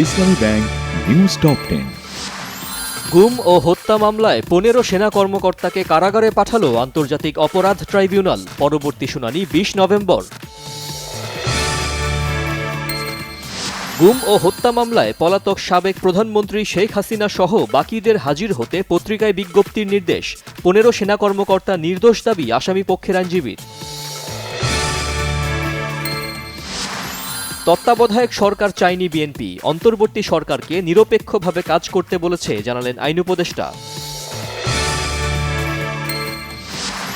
ইসলামী bank, news top ten. গুম ও হত্যা মামলায় পনেরো সেনা কর্মকর্তাকে কারাগারে পাঠালো আন্তর্জাতিক অপরাধ ট্রাইব্যুনাল, পরবর্তী শুনানি বিশ নভেম্বর। গুম ও হত্যা মামলায় পলাতক সাবেক প্রধানমন্ত্রী শেখ হাসিনা সহ বাকিদের হাজির হতে পত্রিকায় বিজ্ঞপ্তির নির্দেশ, পনেরো সেনা কর্মকর্তা নির্দোষ দাবি আসামি পক্ষের আইনজীবীর। তত্ত্বাবধায়ক সরকার চায়নি বিএনপি, অন্তর্বর্তী সরকারকে নিরপেক্ষভাবে কাজ করতে বলেছে, জানালেন আইন উপদেষ্টা।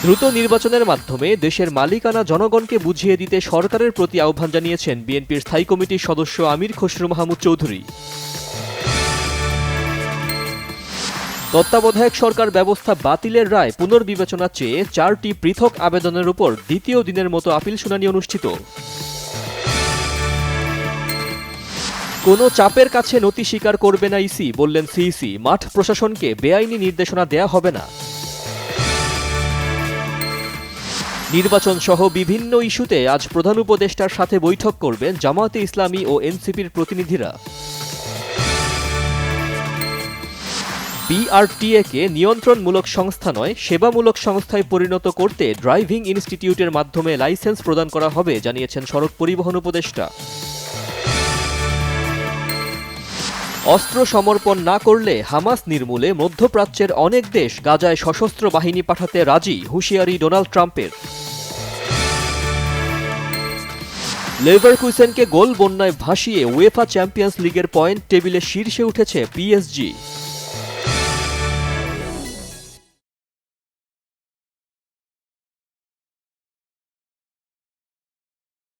দ্রুত নির্বাচনের মাধ্যমে দেশের মালিকানা জনগণকে বুঝিয়ে দিতে সরকারের প্রতি আহ্বান জানিয়েছেন বিএনপির স্থায়ী কমিটির সদস্য আমির খসরু মাহমুদ চৌধুরী। তত্ত্বাবধায়ক সরকার ব্যবস্থা বাতিলের রায় পুনর্বিবেচনা চেয়ে চারটি পৃথক আবেদনের উপর দ্বিতীয় দিনের মতো আপিল শুনানি অনুষ্ঠিত। কোনো চাপের কাছে নতি স্বীকার করবে না ইসি, বললেন সিইসি। মাঠ প্রশাসনকে বেআইনি নির্দেশনা দেয়া হবে না। নির্বাচন সহ বিভিন্ন ইস্যুতে আজ প্রধান উপদেষ্টার সাথে বৈঠক করবেন জামায়াতে ইসলামী ও এনসিপির প্রতিনিধিরা। বিআরটিএ কে নিয়ন্ত্রণমূলক সংস্থা নয়, সেবামূলক সংস্থায় পরিণত করতে ড্রাইভিং ইনস্টিটিউটের মাধ্যমে লাইসেন্স প্রদান করা হবে, জানিয়েছেন সড়ক পরিবহন উপদেষ্টা। অস্ত্র সমর্পণ না করলে হামাস নির্মূলে মধ্যপ্রাচ্যের অনেক দেশ গাজায় সশস্ত্র বাহিনী পাঠাতে রাজি হুঁশিয়ারি ডোনাল্ড ট্রাম্পের। লেভারকুইসেনকে গোল বন্যায় ভাসিয়ে উয়েফা চ্যাম্পিয়ন্স লিগের পয়েন্ট টেবিলে শীর্ষে উঠেছে পিএসজি।